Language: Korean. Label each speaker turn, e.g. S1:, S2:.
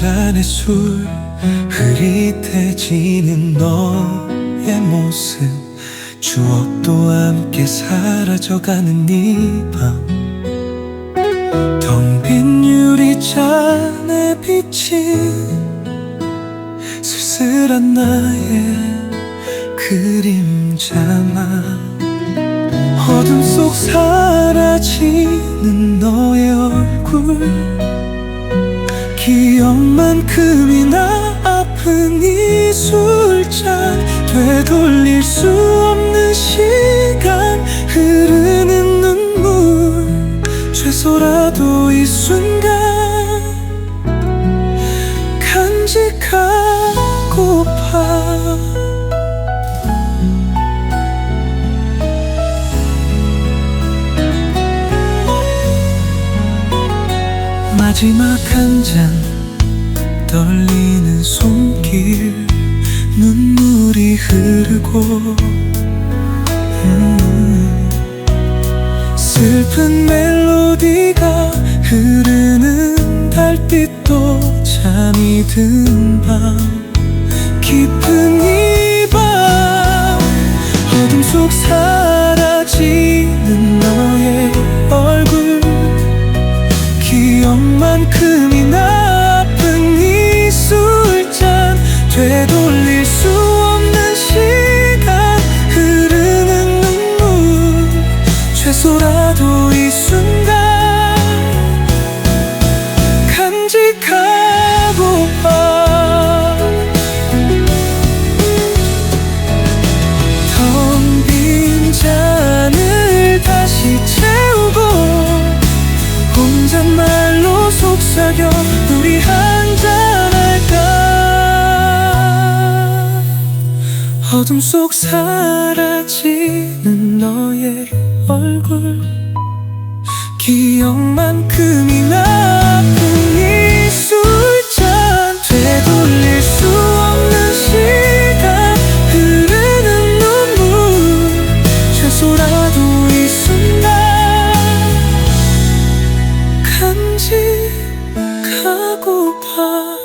S1: 잔의 술 흐릿해지는 너의 모습. 추억도 함께 사라져가는 이밤. 텅 빈 유리잔에 비친 쓸쓸한 나의 그림자만 어둠 속 사라지는 너의 얼굴 기억만큼이나 아픈 이 술잔 되돌릴 수 없는 시간 흐르는 눈물 최소라도 이 순간. 간직하고파. 마지막 한잔 떨리는 손길 눈물이 흐르고 음, 슬픈 멜로디가 흐르는 달빛도 잠이 든 밤 깊은 이 최소라도 이 순간 간직하고파 텅빈 잔을 다시 채우고 혼잣말로 속삭여 우리 한잔할까? 어둠 속 사라지는 너의 얼굴 기억만큼이나 아픈 이 술잔 되돌릴 수 없는 시간. 흐르는 눈물 최소라도 이 순간. 간직하고 봐